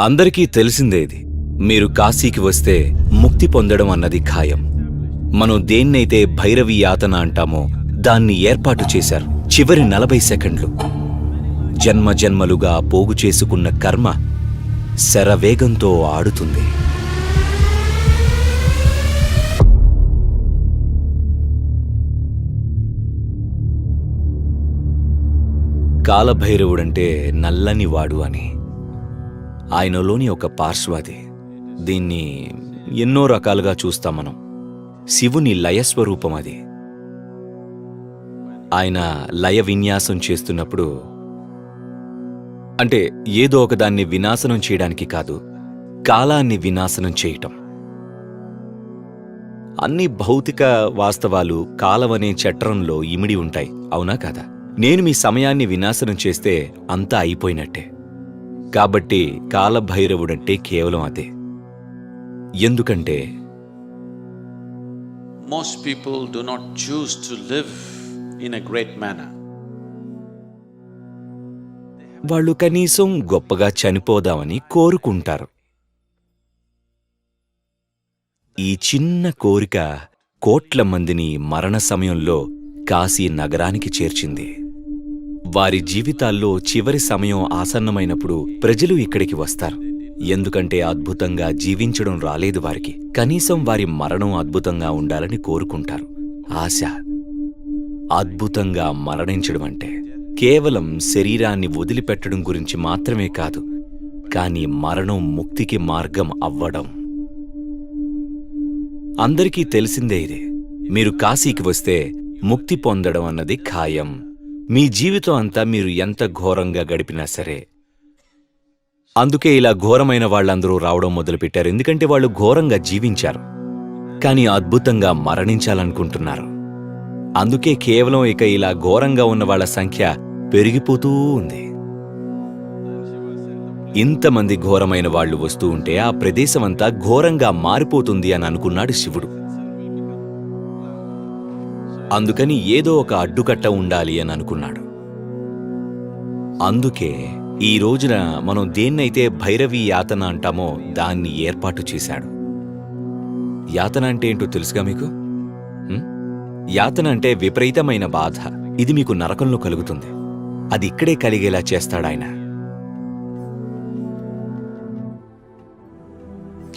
అందరికీ తెలిసిందే ఇది. మీరు కాశీకి వస్తే ముక్తి పొందడం అన్నది ఖాయం. మనం దేన్నైతే భైరవి యాతన అంటామో దాన్ని ఏర్పాటు చేశారు. చివరి నలభై సెకండ్లు. జన్మ జన్మలుగా పోగు చేసుకున్న కర్మ శరవేగంతో ఆడుతుంది. కాలభైరవుడంటే నల్లని వాడు అని. ఆయనలోని ఒక పార్శ్వాది దీన్ని ఎన్నో రకాలుగా చూస్తాం మనం. శివుని లయస్వరూపం అది. ఆయన లయ విన్యాసం చేస్తున్నప్పుడు అంటే ఏదో ఒకదాన్ని వినాశనం చేయడానికి కాదు కాలాన్ని వినాశనం చేయటం. అన్ని భౌతిక వాస్తవాలు కాలమనే చట్రంలో ఇమిడి ఉంటాయి అవునా కాదా? నేను మీ సమయాన్ని వినాశనం చేస్తే అంతా అయిపోయినట్టే. కాబట్టి కాలభైరవుడంటే కేవలం అదే. ఎందుకంటే Most people do not choose to live in a great manner. వాళ్ళు కనీసం గొప్పగా చనిపోదామని కోరుకుంటారు. ఈ చిన్న కోరిక కోట్ల మందిని మరణ సమయంలో కాశీ నగరానికి చేర్చింది. వారి జీవితాల్లో చివరి సమయం ఆసన్నమైనప్పుడు ప్రజలు ఇక్కడికి వస్తారు. ఎందుకంటే అద్భుతంగా జీవించడం రాలేదు వారికి. కనీసం వారి మరణం అద్భుతంగా ఉండాలని కోరుకుంటారు. ఆశ. అద్భుతంగా మరణించడం అంటే కేవలం శరీరాన్ని వదిలిపెట్టడం గురించి మాత్రమే కాదు కానీ మరణం ముక్తికి మార్గం అవ్వడం. అందరికీ తెలిసిందే ఇది. మీరు కాశీకి వస్తే ముక్తి పొందడం అన్నది ఖాయం. మీ జీవితం అంతా మీరు ఎంత ఘోరంగా గడిపినా సరే అందుకే ఇలా ఘోరమైన వాళ్ళందరూ రావడం మొదలుపెట్టారు. ఎందుకంటే వాళ్ళు ఘోరంగా జీవించారు కానీ అద్భుతంగా మరణించాలనుకుంటున్నారు. అందుకే కేవలం ఇక ఇలా ఘోరంగా ఉన్న వాళ్ళ సంఖ్య పెరిగిపోతూ ఉంది. ఇంతమంది ఘోరమైన వాళ్ళు వస్తూ ఉంటే ఆ ప్రదేశమంతా ఘోరంగా మారిపోతుంది అని అనుకున్నాడు శివుడు. అందుకని ఏదో ఒక అడ్డుకట్ట ఉండాలి అని అనుకున్నాడు. అందుకే ఈ రోజున మనం దేన్నైతే భైరవి యాతన అంటామో దాన్ని ఏర్పాటు చేశాడు. యాతన అంటే ఏంటో తెలుసుగా మీకు? యాతన అంటే విపరీతమైన బాధ. ఇది మీకు నరకంలో కలుగుతుంది. అది ఇక్కడే కలిగేలా చేస్తాడాయన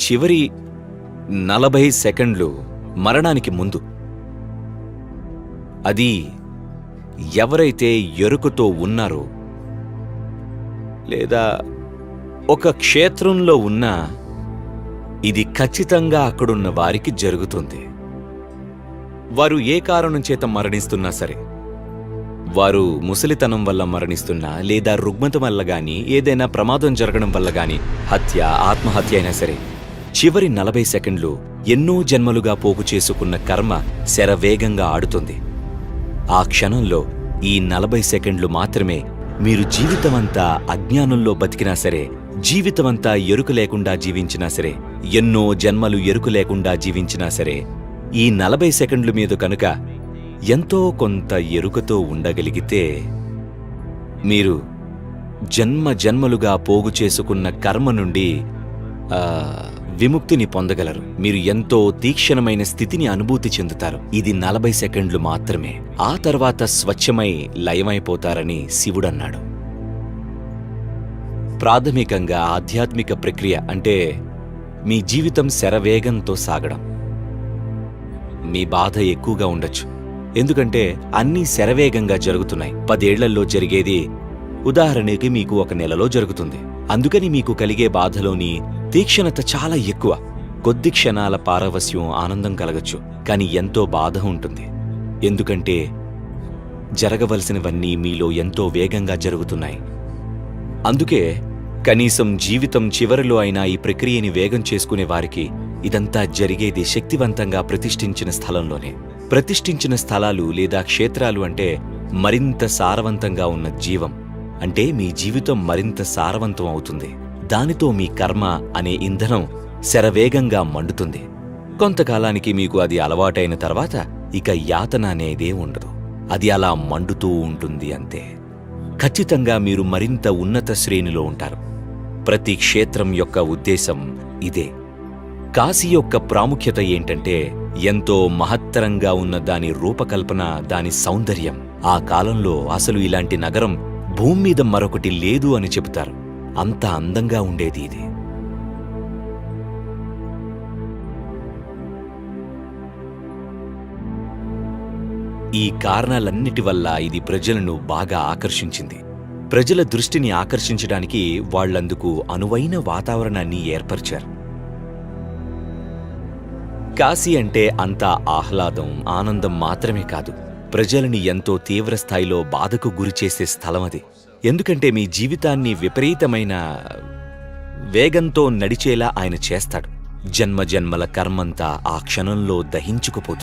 చివరి నలభై సెకండ్లు మరణానికి ముందు అది ఎవరైతే ఎరుకతో ఉన్నారో లేదా ఒక క్షేత్రంలో ఉన్నా ఇది ఖచ్చితంగా అక్కడున్న వారికి జరుగుతుంది. వారు ఏ కారణం చేత మరణిస్తున్నా సరే వారు ముసలితనం వల్ల మరణిస్తున్నా లేదా రుగ్మత వల్ల గాని ఏదైనా ప్రమాదం జరగడం వల్ల గాని హత్య ఆత్మహత్య అయినా సరే చివరి నలభై సెకండ్లు ఎన్నో జన్మలుగా పోగు చేసుకున్న కర్మ శరవేగంగా ఆడుతుంది. ఆ క్షణంలో ఈ నలభై సెకండ్లు మాత్రమే మీరు జీవితమంతా అజ్ఞానంలో బతికినా సరే జీవితమంతా ఎరుక లేకుండా జీవించినా సరే ఎన్నో జన్మలు ఎరుక లేకుండా జీవించినా సరే ఈ నలభై సెకండ్లు మీద కనుక ఎంతో కొంత ఎరుకతో ఉండగలిగితే మీరు జన్మ జన్మలుగా పోగు చేసుకున్న కర్మ నుండి ఆ, విముక్తిని పొందగలరు. మీరు ఎంతో తీక్షణమైన స్థితిని అనుభూతి చెందుతారు. ఇది నలభై సెకండ్లు మాత్రమే. ఆ తర్వాత స్వచ్ఛమై లయమైపోతారని శివుడన్నాడు. ప్రాథమికంగా ఆధ్యాత్మిక ప్రక్రియ అంటే మీ జీవితం శరవేగంతో సాగడం. మీ బాధ ఎక్కువగా ఉండొచ్చు. ఎందుకంటే అన్నీ శరవేగంగా జరుగుతున్నాయి. పదేళ్ళలో జరిగేది ఉదాహరణకి మీకు ఒక నెలలో జరుగుతుంది. అందుకని మీకు కలిగే బాధలోని తీక్షణత చాలా ఎక్కువ. కొద్ది క్షణాల పారవస్యం ఆనందం కలగచ్చు. కానీ ఎంతో బాధ ఉంటుంది. ఎందుకంటే జరగవలసినవన్నీ మీలో ఎంతో వేగంగా జరుగుతున్నాయి. అందుకే కనీసం జీవితం చివరిలో అయినా ఈ ప్రక్రియని వేగం చేసుకునే వారికి ఇదంతా జరిగేది శక్తివంతంగా ప్రతిష్ఠించిన స్థలంలోనే. ప్రతిష్ఠించిన స్థలాలు లేదా క్షేత్రాలు అంటే మరింత సారవంతంగా ఉన్న జీవం. అంటే మీ జీవితం మరింత సారవంతం అవుతుంది. దానితో మీ కర్మ అనే ఇంధనం శరవేగంగా మండుతుంది. కొంతకాలానికి మీకు అది అలవాటైన తర్వాత ఇక యాతన అనేదే ఉండదు. అది అలా మండుతూ ఉంటుంది అంతే. ఖచ్చితంగా మీరు మరింత ఉన్నత శ్రేణిలో ఉంటారు. ప్రతి క్షేత్రం యొక్క ఉద్దేశం ఇదే. కాశీ యొక్క ప్రాముఖ్యత ఏంటంటే ఎంతో మహత్తరంగా ఉన్న దాని రూపకల్పన దాని సౌందర్యం. ఆ కాలంలో అసలు ఇలాంటి నగరం భూమి మీద మరొకటి లేదు అని చెబుతారు. అంత అందంగా ఉండేది ఇది. ఈ కారణాలన్నిటి వల్ల ఇది ప్రజలను బాగా ఆకర్షించింది. ప్రజల దృష్టిని ఆకర్షించడానికి వాళ్ళందుకు అనువైన వాతావరణాన్ని ఏర్పరిచారు. కాశీ అంటే అంతా ఆహ్లాదం ఆనందం మాత్రమే కాదు. ప్రజలని ఎంతో తీవ్ర స్థాయిలో బాధకు గురిచేసే స్థలం అది. ఎందుకంటే మీ జీవితాన్ని విపరీతమైన వేగంతో నడిచేలా ఆయన చేస్తాడు. జన్మ జన్మల కర్మంతా ఆ క్షణంలో దహించుకుపోతుంది.